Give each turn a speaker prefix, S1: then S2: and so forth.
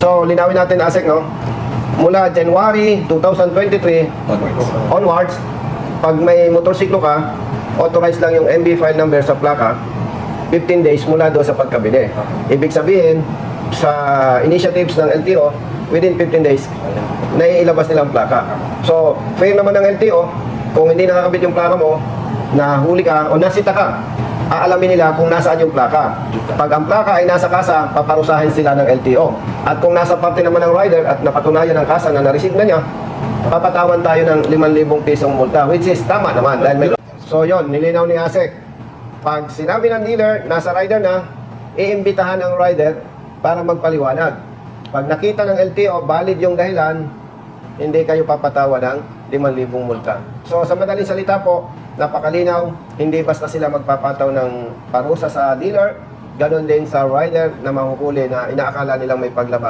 S1: So, linawin natin, Asek, no? Mula January 2023 onwards, pag may motorsiklo ka, authorized lang yung MB file number sa plaka, 15 days mula doon sa pagkabili. Ibig sabihin, sa initiatives ng LTO, within 15 days, naiilabas nila ang plaka. So, fair naman ng LTO, kung hindi nakakabit yung plaka mo, nahuli ka o nasita ka, aalamin nila kung nasaan yung plaka. Pag ang plaka ay nasa kasa, paparusahin sila ng LTO. At kung nasa parte naman ng rider at napatunayan ng kasa na na-receive na niya, papatawan tayo ng 5,000 pisong multa, which is tama naman. Dahil may... So yon nilinaw ni Asek. Pag sinabi ng dealer, nasa rider na, iimbitahan ang rider para magpaliwanag. Pag nakita ng LTO, valid yung dahilan, hindi kayo papatawa ng 5,000 multa. So sa madaling salita po, napakalinaw, hindi basta sila magpapataw ng parusa sa dealer, ganon din sa rider na mahuhuli na inaakala nilang may paglabas.